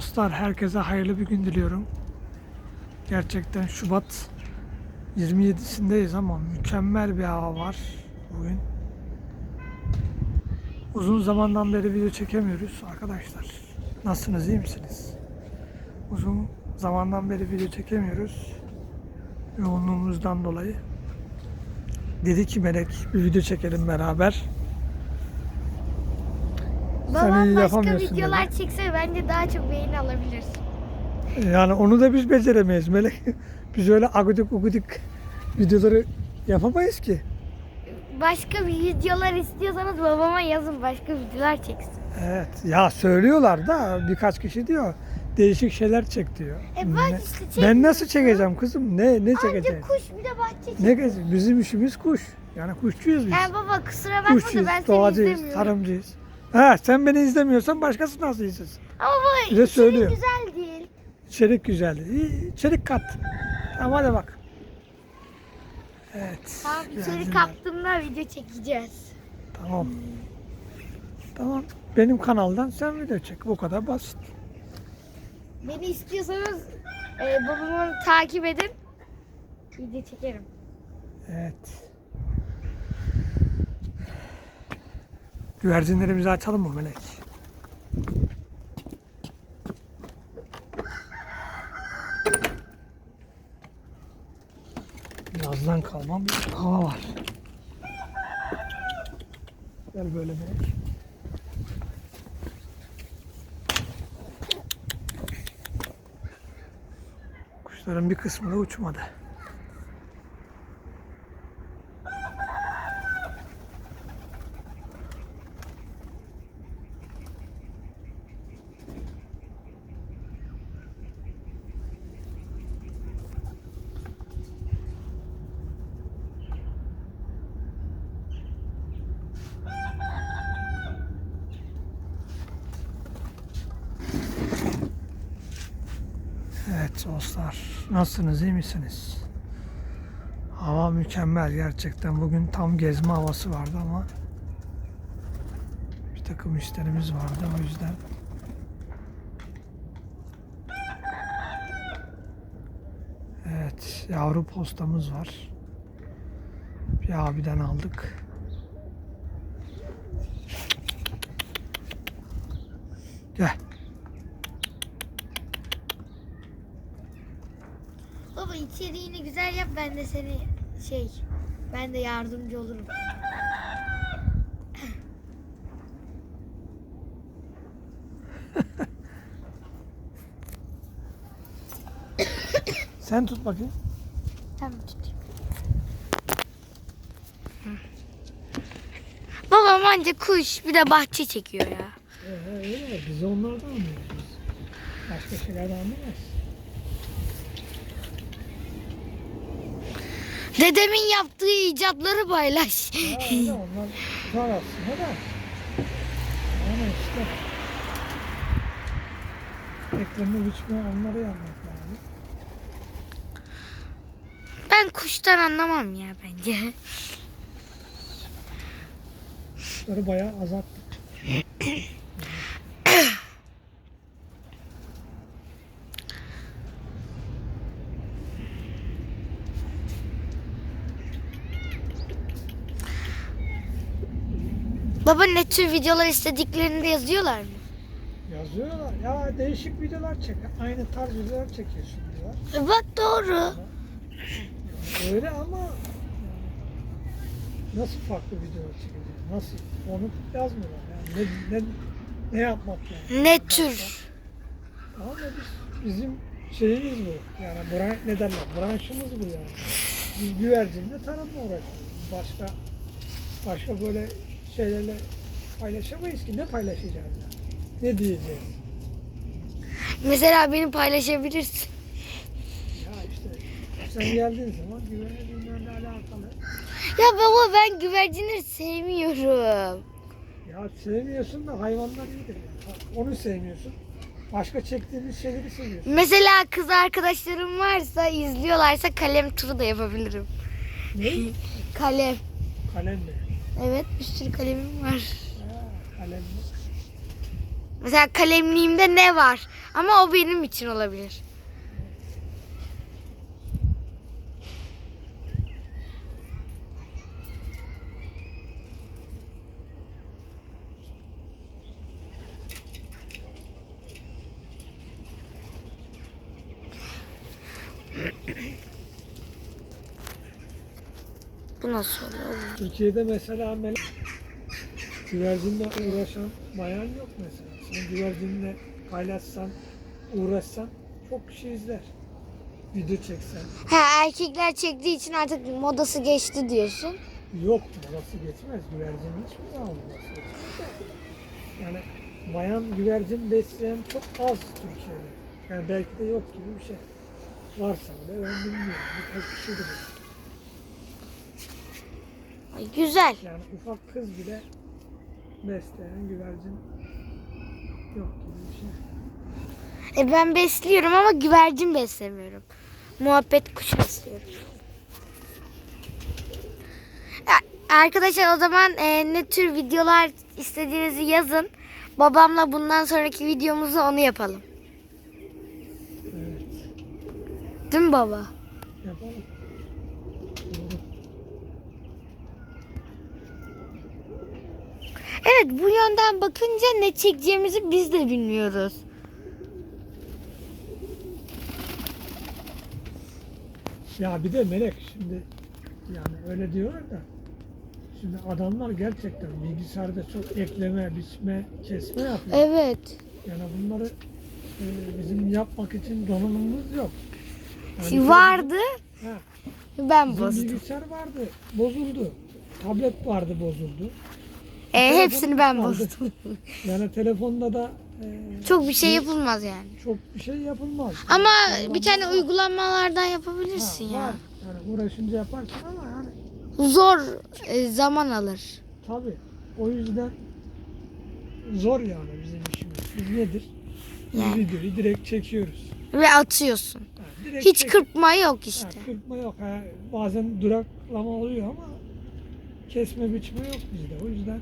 Dostlar herkese hayırlı bir gün diliyorum. Gerçekten Şubat 27'sindeyiz ama mükemmel bir hava var bugün. Uzun zamandan beri video çekemiyoruz arkadaşlar. Nasılsınız iyi misiniz? Uzun zamandan beri video çekemiyoruz. Yoğunluğumuzdan dolayı. Dedi ki Melek bir video çekelim beraber. Sen Babam iyi başka yapamıyorsun videolar dedi. çekse bence daha çok beğeni alabilir. Yani onu da biz beceremeyiz Melek. Biz öyle agudik ugudik videoları yapamayız ki. Başka bir videolar istiyorsanız babama yazın başka videolar çeksin. Evet. Ya söylüyorlar da birkaç kişi diyor. Değişik şeyler çek diyor. E bak Ne- işte ben çekmiyorsun. nasıl çekeceğim kızım? Ne ne çekeceğim? Anca kuş bir de bahçe çek. Ne gez- bizim işimiz kuş. Yani kuşçuyuz biz. Yani baba kusura bakma da Kuşçuyuz, ben seni doğacıyız, izlemiyorum. tarımcıyız. Ha sen beni izlemiyorsan başkası nasıl izlesin? Ama bu Bir de içeriği söylüyor. güzel değil. İçerik güzeldi. İyi, içerik kat. Tamam hadi bak. Evet. Tamam içeri güvercinler. kaptığımda video çekeceğiz. Tamam. Tamam. Benim kanaldan sen video çek. Bu kadar basit. Beni istiyorsanız e, babamı takip edin. Video çekerim. Evet. Güvercinlerimizi açalım mı Melek? Yazdan kalma bir hava var. Gel böyle Melek. Kuşların bir kısmı da uçmadı. Dostlar, nasılsınız, iyi misiniz? Hava mükemmel gerçekten. Bugün tam gezme havası vardı ama bir takım işlerimiz vardı o yüzden. Evet, yavru postamız var. Bir abiden aldık. Gel. Baba içeriğini güzel yap ben de seni şey ben de yardımcı olurum. Sen tut bakayım. Tamam tutayım. Babam anca kuş bir de bahçe çekiyor ya. Ee, öyle biz onlardan anlıyoruz. Başka şeylerden anlamayız. Dedemin yaptığı icatları paylaş. Ya öyle onlar aslında da. Ama işte. Ekleme biçme onları yapmak lazım. Ben kuştan anlamam ya bence. Bunları bayağı azalttık. Baba ne tür videolar istediklerini de yazıyorlar mı? Yazıyorlar. Ya değişik videolar çek. Aynı tarz videolar çekiyorsun diyorlar. E bak doğru. Öyle ama nasıl farklı videolar çekeceğiz? Nasıl? Onu yazmıyorlar. Yani ne, ne, ne yapmak yani? Ne tür? Ama biz, bizim şeyimiz bu. Yani branş, ne derler? Branşımız bu yani. Biz güvercinle tarımla uğraşıyoruz. Başka başka böyle şeylerle paylaşamayız ki. Ne paylaşacağız? Ne diyeceğiz? Mesela beni paylaşabilirsin. Ya işte sen geldiğin zaman güvercinlerle alakalı. Ya baba ben güvercinleri sevmiyorum. Ya sevmiyorsun da hayvanlar iyidir. Onu sevmiyorsun. Başka çektiğimiz şeyleri seviyorsun. Mesela kız arkadaşlarım varsa izliyorlarsa kalem turu da yapabilirim. Ne? Kalem. Kalem mi? Evet bir sürü kalemim var. Ha, kalem mi? Mesela kalemliğimde ne var? Ama o benim için olabilir. Bu nasıl oluyor? Türkiye'de mesela melek güvercinle uğraşan bayan yok mesela. Sen güvercinle paylaşsan, uğraşsan çok kişi izler. Video çeksen. Ha erkekler çektiği için artık modası geçti diyorsun. Yok molası geçmez. Güvercin hiçbir zaman geçmez. de. Yani bayan güvercin besleyen çok az Türkiye'de. Yani belki de yok gibi bir şey. Varsa bile ben bilmiyorum. Birkaç kişi de. Ay, güzel. Yani ufak kız bile besleyen güvercin yok gibi bir şey. E ben besliyorum ama güvercin beslemiyorum. Muhabbet kuş besliyorum. Arkadaşlar o zaman e, ne tür videolar istediğinizi yazın. Babamla bundan sonraki videomuzu onu yapalım. Evet. Değil mi baba? Yapalım. Doğru. Evet bu yönden bakınca ne çekeceğimizi biz de bilmiyoruz. Ya bir de melek şimdi yani öyle diyorlar da şimdi adamlar gerçekten bilgisayarda çok ekleme, biçme, kesme yapıyor. Evet. Yani bunları e, bizim yapmak için donanımımız yok. Yani Vardı Ha, ben bizim bozdum. bilgisayar vardı, bozuldu. Tablet vardı, bozuldu. E, hepsini ben bozdum. Yani telefonda da e, Çok bir şey yapılmaz yani. çok bir şey yapılmaz. Ama bir tane uygulamalardan Ha, yapabilirsin ya. var. Yani uğraşınca yaparsın ama yani Zor e, zaman alır. Tabii. O yüzden zor yani bizim işimiz. Biz nedir? Biz Yani. videoyu direkt çekiyoruz. Ve atıyorsun. Yani direkt Hiç çek- kırpma yok Ha, işte. kırpma yok. Ha, bazen duraklama oluyor ama kesme biçme yok bizde. O yüzden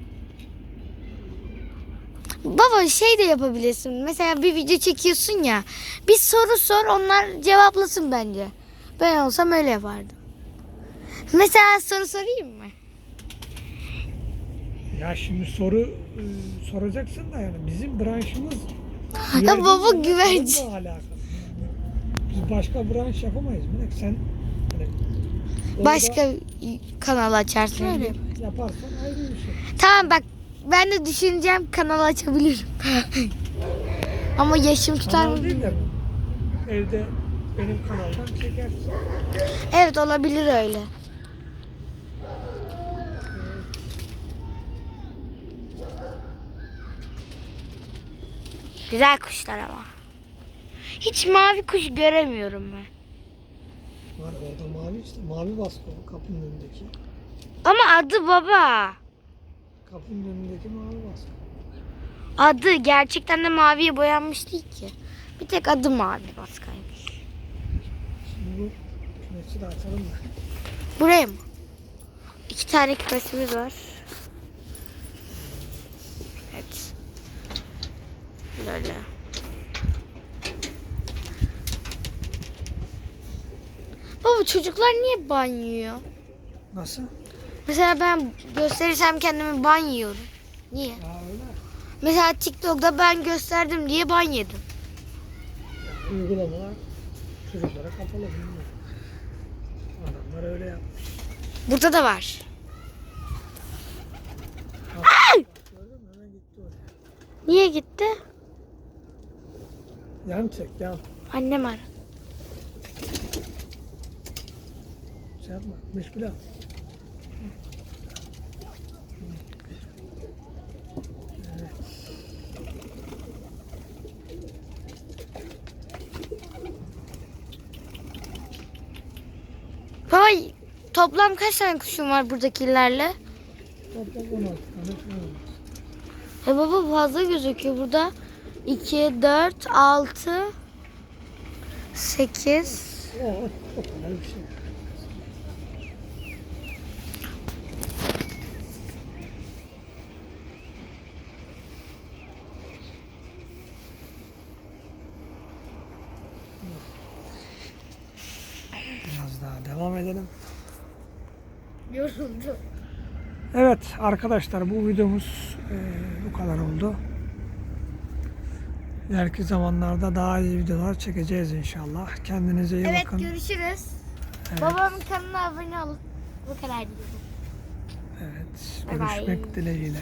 Baba şey de yapabilirsin. Mesela bir video çekiyorsun ya. Bir soru sor onlar cevaplasın bence. Ben olsam öyle yapardım. Mesela soru sorayım mı? ya şimdi soru e, soracaksın da yani bizim branşımız Ya baba, güvercin güvercin. sanatlarla alakalı. Biz başka branş yapamayız. Melek sen hani orada Başka kanal açarsın öyle. yaparsan ayrı bir şey. Tamam bak ben de düşüneceğim kanal açabilirim. Ama yaşım tutar Kanal mı? değil de evde benim kanaldan çekersin. Evet olabilir öyle. Güzel kuşlar ama. Hiç mavi kuş göremiyorum ben. Var orada mavi işte. Mavi baskı kapının önündeki. Ama adı baba. Kapının önündeki mavi baskı. Adı gerçekten de maviye boyanmış değil ki. Bir tek adı mavi baskaymış. Şimdi bu kümesi de açalım da. Buraya mı? İki tane kümesimiz var. Evet. Böyle. Baba çocuklar niye ban yiyor? Nasıl? Mesela ben gösterirsem kendimi ban yiyorum. Niye? Ya öyle. Mesela TikTok'ta ben gösterdim diye ban yedim. Uygulamalar çocuklara kapalı bilmiyorum. Adamlar öyle yapmış. Burada da var. Bak, gitti oraya. Niye gitti? Yan çek yan. Annem aradı. Şey yapma. Meşgul al. Baba toplam kaç tane kuşun var buradakilerle? Toplam 16 tane falan var. E baba fazla gözüküyor burada. 2, 4, 6, 8. O, o kadar bir şey. daha devam edelim. Yoruldu. Evet arkadaşlar bu videomuz e, bu kadar oldu. İleriki zamanlarda daha iyi videolar çekeceğiz inşallah. Kendinize iyi Evet bakın. görüşürüz. Evet, Babamın kanalına abone olun. Bu kadar diyorum. evet Bye bye. görüşmek dileğiyle.